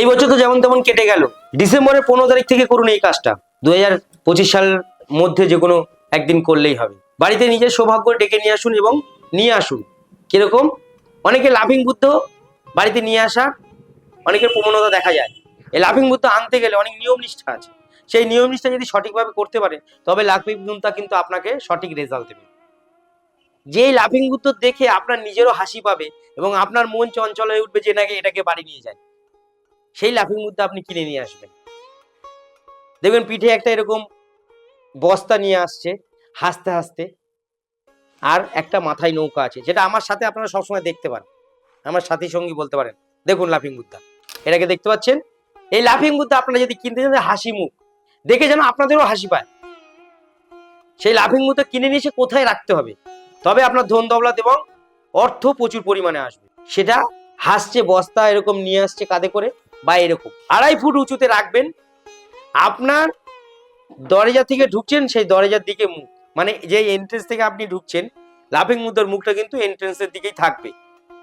এই বছর তো যেমন তেমন কেটে গেল। ডিসেম্বরের পনেরো তারিখ থেকে করুন এই কাজটা। দু সালের মধ্যে যে কোনো একদিন করলেই হবে। বাড়িতে নিজের সৌভাগ্য ডেকে নিয়ে আসুন এবং নিয়ে আসুন। কীরকম? অনেকে লাফিং বুদ্ধ বাড়িতে নিয়ে আসা, অনেকের প্রবণতা দেখা যায়। এই লাফিং বুদ্ধ আনতে গেলে অনেক নিয়ম নিষ্ঠা আছে। সেই নিয়ম নিষ্ঠা যদি সঠিকভাবে করতে পারে, তবে লাফিং বুদ্ধ কিন্তু আপনাকে সঠিক রেজাল্ট দেবে। যেই লাফিং বুদ্ধ দেখে আপনার নিজেরও হাসি পাবে এবং আপনার মন চঞ্চল হয়ে উঠবে যে নাকি এটাকে বাড়ি নিয়ে যায়। সেই লাফিং মুদ্রা আপনি কিনে নিয়ে আসবেন। দেখবেন পিঠে একটা এরকম বস্তা নিয়ে আসছে, হাসতে হাসতে। আর একটা মাথায় নৌকা আছে, যেটা আমার সাথে আপনারা সবসময় দেখতে পান আমার সাথী সঙ্গী বলতে পারেন, দেখুন লাফিং বুদ্ধা। এটাকে দেখতে পাচ্ছেন? এই লাফিং বুদ্ধা আপনারা যদি কিনতে চান, হাসি মুখ। দেখে যেন আপনাদেরও হাসি পায়। সেই লাফিং বুদ্ধা কিনে নিয়ে এসে কোথায় রাখতে হবে? তবে আপনার ধন দৌলত এবং অর্থ প্রচুর পরিমাণে আসবে। সেটা হাসছে, বস্তা এরকম নিয়ে আসছে কাঁধে করে। বা এরকম। আড়াই ফুট উঁচুতে রাখবেন। আপনার দরজা থেকে ঢুকছেন, সেই দরজার দিকে মুখ। মানে যে এন্ট্রেন্স থেকে আপনি ঢুকছেন, লাফিং মুদ্রার মুখটা কিন্তু এন্ট্রেন্সের দিকেই থাকবে।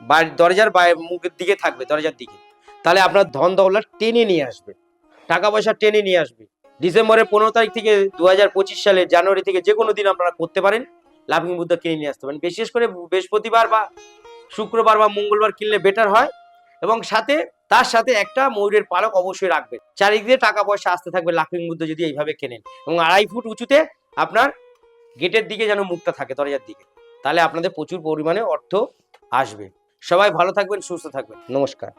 বা দরজার মুখের দিকে থাকবে, দরজার দিকে। তাহলে আপনার ধন দৌলত টেনে নিয়ে আসবে। টাকা পয়সা টেনে নিয়ে আসবে। ডিসেম্বরের পনেরো তারিখ থেকে দু হাজার পঁচিশ সালে জানুয়ারি থেকে যে কোনো দিন আপনারা করতে পারেন। লাফিং বুদ্ধ কিনে নিয়ে আসতে পারেন। বিশেষ করে বৃহস্পতিবার বা শুক্রবার বা মঙ্গলবার কিনলে বেটার হয়। এবং সাথে তার সাথে একটা ময়ূরের পালক অবশ্যই রাখবেন। চারিদিক দিয়ে টাকা পয়সা আসতে থাকবে লাফিং বুদ্ধ যদি এইভাবে কেনেন। এবং আড়াই ফুট উঁচুতে আপনার গেটের দিকে যেন মুখটা থাকে, দরজার দিকে। তাহলে আপনাদের প্রচুর পরিমাণে অর্থ আসবে। সবাই ভালো থাকবেন, সুস্থ থাকবেন। নমস্কার।